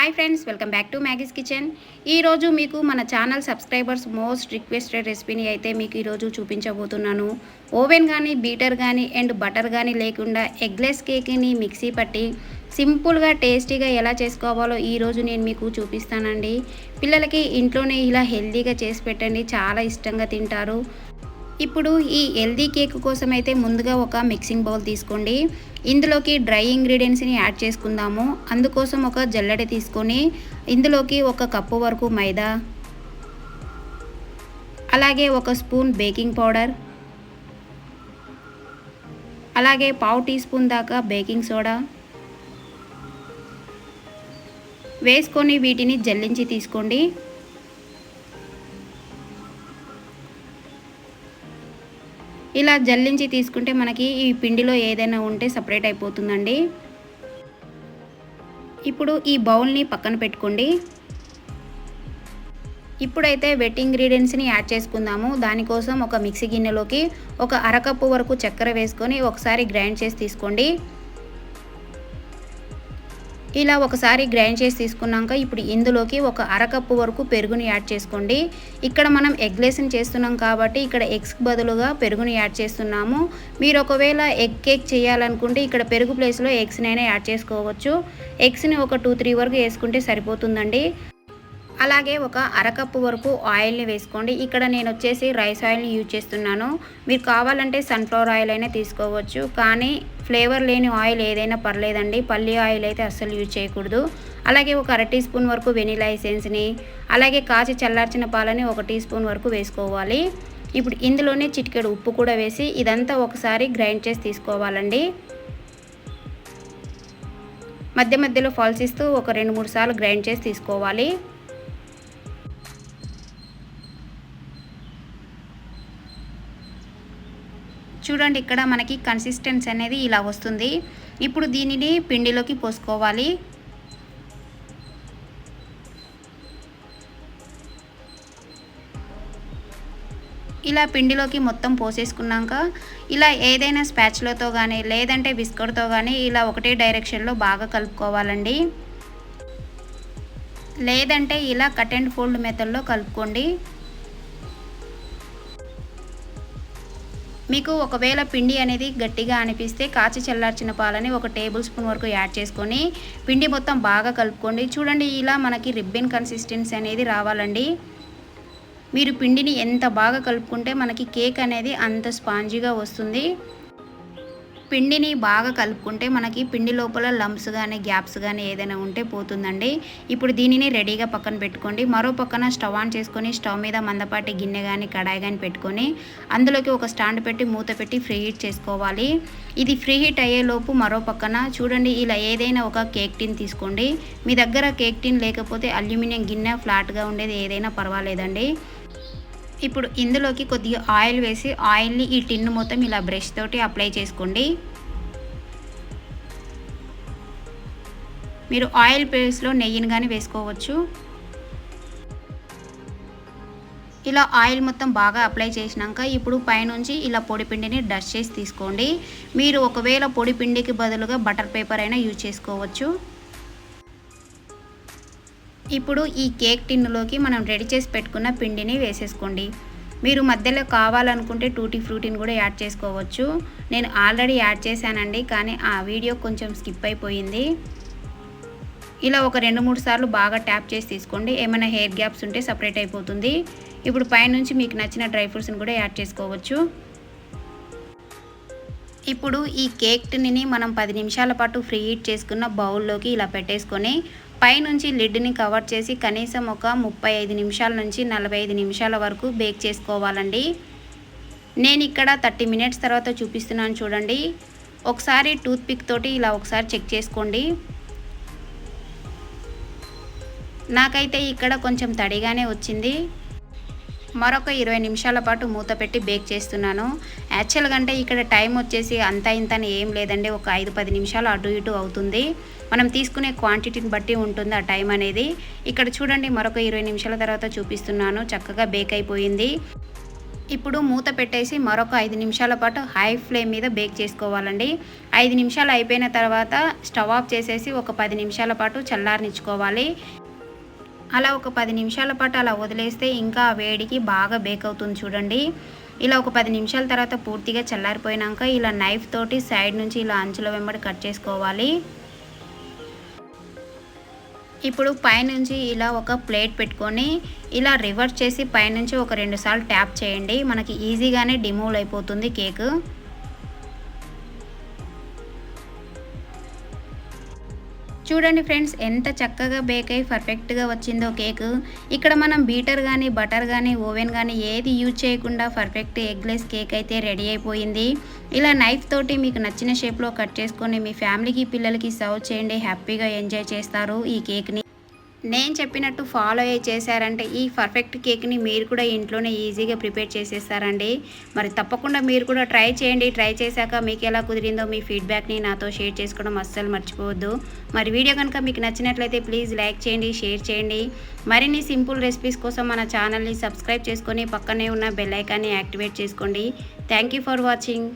Hi friends welcome back to Maggie's kitchen. ఈరోజు మీకు మన ఛానల్ సబ్స్క్రైబర్స్ మోస్ట్ రిక్వెస్టెడ్ రెసిపీని అయితే మీకు ఈరోజు చూపించబోతున్నాను. ఓవెన్ కానీ బీటర్ కానీ అండ్ బటర్ కానీ లేకుండా ఎగ్లెస్ కేక్ని మిక్సీ పట్టి సింపుల్గా టేస్టీగా ఎలా చేసుకోవాలో ఈరోజు నేను మీకు చూపిస్తానండి. పిల్లలకి ఇంట్లోనే ఇలా హెల్తీగా చేసి పెట్టండి. చాలా ఇష్టంగా తింటారు. ఇప్పుడు ఈ హెల్దీ కేక్ కోసం అయితే ముందుగా ఒక మిక్సింగ్ బౌల్ తీసుకోండి. ఇందులోకి డ్రై ఇంగ్రీడియంట్స్ని యాడ్ చేసుకుందాము. అందుకోసం ఒక జల్లెడ తీసుకొని ఇందులోకి ఒక కప్పు వరకు మైదా అలాగే ఒక స్పూన్ బేకింగ్ పౌడర్ అలాగే పావు టీ స్పూన్ దాకా బేకింగ్ సోడా వేసుకొని వీటిని జల్లించి తీసుకోండి. ఇలా జల్లించి తీసుకుంటే మనకి ఈ పిండిలో ఏదైనా ఉంటే సపరేట్ అయిపోతుందండి. ఇప్పుడు ఈ బౌల్ని పక్కన పెట్టుకోండి. ఇప్పుడైతే వెట్ ఇంగ్రీడియంట్స్ని యాడ్ చేసుకుందాము. దానికోసం ఒక మిక్సీ గిన్నెలోకి ఒక అరకప్పు వరకు చక్కెర వేసుకొని ఒకసారి గ్రైండ్ చేసి తీసుకోండి. ఇలా ఒకసారి గ్రైండ్ చేసి తీసుకున్నాక ఇప్పుడు ఇందులోకి ఒక అరకప్పు వరకు పెరుగుని యాడ్ చేసుకోండి. ఇక్కడ మనం ఎగ్లెస్ని చేస్తున్నాం కాబట్టి ఇక్కడ ఎగ్స్ బదులుగా పెరుగుని యాడ్ చేస్తున్నాము. మీరు ఒకవేళ ఎగ్ కేక్ చేయాలనుకుంటే ఇక్కడ పెరుగు ప్లేస్లో ఎగ్స్నైనా యాడ్ చేసుకోవచ్చు. ఎగ్స్ని ఒక టూ త్రీ వరకు వేసుకుంటే సరిపోతుందండి. అలాగే ఒక అరకప్పు వరకు ఆయిల్ని వేసుకోండి. ఇక్కడ నేను వచ్చేసి రైస్ ఆయిల్ని యూజ్ చేస్తున్నాను. మీరు కావాలంటే సన్ఫ్లవర్ ఆయిల్ అయినా తీసుకోవచ్చు. కానీ ఫ్లేవర్ లేని ఆయిల్ ఏదైనా పర్లేదండి. పల్లి ఆయిల్ అయితే అస్సలు యూజ్ చేయకూడదు. అలాగే ఒక అర టీ స్పూన్ వరకు వెనిలా ఎసెన్స్ని అలాగే కాచి చల్లార్చిన పాలని ఒక టీ స్పూన్ వరకు వేసుకోవాలి. ఇప్పుడు ఇందులోనే చిటికెడు ఉప్పు కూడా వేసి ఇదంతా ఒకసారి గ్రైండ్ చేసి తీసుకోవాలండి. మధ్య మధ్యలో ఫాల్స్ ఇస్తూ ఒక రెండు మూడు సార్లు గ్రైండ్ చేసి తీసుకోవాలి. చూడండి ఇక్కడ మనకి కన్సిస్టెన్సీ అనేది ఇలా వస్తుంది. ఇప్పుడు దీనిని పిండిలోకి పోసుకోవాలి. ఇలా పిండిలోకి మొత్తం పోసేసుకున్నాక ఇలా ఏదైనా స్పాచ్లతో కానీ లేదంటే బిస్కట్తో కానీ ఇలా ఒకటే డైరెక్షన్లో బాగా కలుపుకోవాలండి. లేదంటే ఇలా కట్ అండ్ ఫోల్డ్ మెథడ్లో కలుపుకోండి. మీకు ఒకవేళ పిండి అనేది గట్టిగా అనిపిస్తే కాచి చల్లార్చిన పాలని ఒక టేబుల్ స్పూన్ వరకు యాడ్ చేసుకొని పిండి మొత్తం బాగా కలుపుకోండి. చూడండి ఇలా మనకి రిబ్బన్ కన్సిస్టెన్సీ అనేది రావాలండి. మీరు పిండిని ఎంత బాగా కలుపుకుంటే మనకి కేక్ అనేది అంత స్పాంజీగా వస్తుంది. పిండిని బాగా కలుపుకుంటే మనకి పిండి లోపల లంప్స్ కానీ గ్యాప్స్ కానీ ఏదైనా ఉంటే పోతుందండి. ఇప్పుడు దీనిని రెడీగా పక్కన పెట్టుకోండి. మరో పక్కన స్టవ్ ఆన్ చేసుకొని స్టవ్ మీద మందపాటి గిన్నె కానీ కడాయి కానీ పెట్టుకొని అందులోకి ఒక స్టాండ్ పెట్టి మూత పెట్టి ఫ్రీ హీట్ చేసుకోవాలి. ఇది ఫ్రీ హీట్ అయ్యేలోపు మరో పక్కన చూడండి ఇలా ఏదైనా ఒక కేక్ టిన్ తీసుకోండి. మీ దగ్గర కేక్ టిన్ లేకపోతే అల్యూమినియం గిన్నె ఫ్లాట్గా ఉండేది ఏదైనా పర్వాలేదండి. ఇప్పుడు ఇందులోకి కొద్దిగా ఆయిల్ వేసి ఆయిల్ని ఈ టిన్ మొత్తం ఇలా బ్రష్ తోటి అప్లై చేసుకోండి. మీరు ఆయిల్ ప్లేస్లో నెయ్యిని కానీ వేసుకోవచ్చు. ఇలా ఆయిల్ మొత్తం బాగా అప్లై చేసినాక ఇప్పుడు పైనుంచి ఇలా పొడిపిండిని డస్ట్ చేసి తీసుకోండి. మీరు ఒకవేళ పొడిపిండికి బదులుగా బటర్ పేపర్ అయినా యూజ్ చేసుకోవచ్చు. ఇప్పుడు ఈ కేక్ టిన్నులోకి మనం రెడీ చేసి పెట్టుకున్న పిండిని వేసేసుకోండి. మీరు మధ్యలో కావాలనుకుంటే టూటీ ఫ్రూటీని కూడా యాడ్ చేసుకోవచ్చు. నేను ఆల్రెడీ యాడ్ చేశానండి కానీ ఆ వీడియో కొంచెం స్కిప్ అయిపోయింది. ఇలా ఒక రెండు మూడు సార్లు బాగా ట్యాప్ చేసి తీసుకోండి. ఏమైనా హెయిర్ గ్యాప్స్ ఉంటే సపరేట్ అయిపోతుంది. ఇప్పుడు పైనుంచి మీకు నచ్చిన డ్రై ఫ్రూట్స్ని కూడా యాడ్ చేసుకోవచ్చు. ఇప్పుడు ఈ కేక్ టిన్ని మనం పది నిమిషాల పాటు ఫ్రీ హీట్ చేసుకున్న బౌల్లోకి ఇలా పెట్టేసుకొని పైనుంచి లిడ్ని కవర్ చేసి కనీసం ఒక ముప్పై ఐదు నిమిషాల నుంచి నలభై ఐదు నిమిషాల వరకు బేక్ చేసుకోవాలండి. నేను ఇక్కడ థర్టీ మినిట్స్ తర్వాత చూపిస్తున్నాను చూడండి. ఒకసారి టూత్పిక్ తోటి ఇలా ఒకసారి చెక్ చేసుకోండి. నాకైతే ఇక్కడ కొంచెం తడిగానే వచ్చింది. మరొక ఇరవై నిమిషాల పాటు మూత పెట్టి బేక్ చేస్తున్నాను. యాక్చువల్గా అంటే ఇక్కడ టైం వచ్చేసి అంత ఇంత అని ఏం లేదండి. ఒక ఐదు పది నిమిషాలు అటు ఇటు అవుతుంది. మనం తీసుకునే క్వాంటిటీని బట్టి ఉంటుంది ఆ టైం అనేది. ఇక్కడ చూడండి మరొక ఇరవై నిమిషాల తర్వాత చూపిస్తున్నాను. చక్కగా బేక్ అయిపోయింది. ఇప్పుడు మూత పెట్టేసి మరొక ఐదు నిమిషాల పాటు హై ఫ్లేమ్ మీద బేక్ చేసుకోవాలండి. ఐదు నిమిషాలు అయిపోయిన తర్వాత స్టవ్ ఆఫ్ చేసేసి ఒక పది నిమిషాల పాటు చల్లారనిచ్చుకోవాలి. అలా ఒక పది నిమిషాల పాటు అలా వదిలేస్తే ఇంకా వేడికి బాగా బేక్ అవుతుంది చూడండి. ఇలా ఒక పది నిమిషాల తర్వాత పూర్తిగా చల్లారిపోయినాక ఇలా నైఫ్ తోటి సైడ్ నుంచి ఇలా అంచుల వెంబడి కట్ చేసుకోవాలి. ఇప్పుడు పైనుంచి ఇలా ఒక ప్లేట్ పెట్టుకొని ఇలా రివర్స్ చేసి పైనుంచి ఒక రెండు సార్లు ట్యాప్ చేయండి. మనకి ఈజీగానే డిమూవ్ అయిపోతుంది కేక్ చూడండి ఫ్రెండ్స్ ఎంత చక్కగా బేక్ అయ్యి పర్ఫెక్ట్గా వచ్చిందో కేక్ ఇక్కడ మనం బీటర్ కానీ బటర్ కానీ ఓవెన్ కానీ ఏది యూజ్ చేయకుండా పర్ఫెక్ట్ ఎగ్లెస్ కేక్ అయితే రెడీ అయిపోయింది. ఇలా నైఫ్ తోటి మీకు నచ్చిన షేప్లో కట్ చేసుకొని మీ ఫ్యామిలీకి పిల్లలకి సర్వ్ చేయండి. హ్యాపీగా ఎంజాయ్ చేస్తారు ఈ కేక్ని నేను చెప్పినట్టు ఫాలో అయ్యి చేశారంటే ఈ పర్ఫెక్ట్ కేక్ని మీరు కూడా ఇంట్లోనే ఈజీగా ప్రిపేర్ చేసేస్తారండి. మరి తప్పకుండా మీరు కూడా ట్రై చేయండి. ట్రై చేశాక మీకు ఎలా కుదిరిందో మీ ఫీడ్బ్యాక్ని నాతో షేర్ చేసుకోవడం అస్సలు మర్చిపోవద్దు. మరి వీడియో కనుక మీకు నచ్చినట్లయితే ప్లీజ్ లైక్ చేయండి షేర్ చేయండి. మరిన్ని సింపుల్ రెసిపీస్ కోసం మన ఛానల్ని సబ్స్క్రైబ్ చేసుకొని పక్కనే ఉన్న బెల్ ఐకాన్ని యాక్టివేట్ చేసుకోండి. Thank you for watching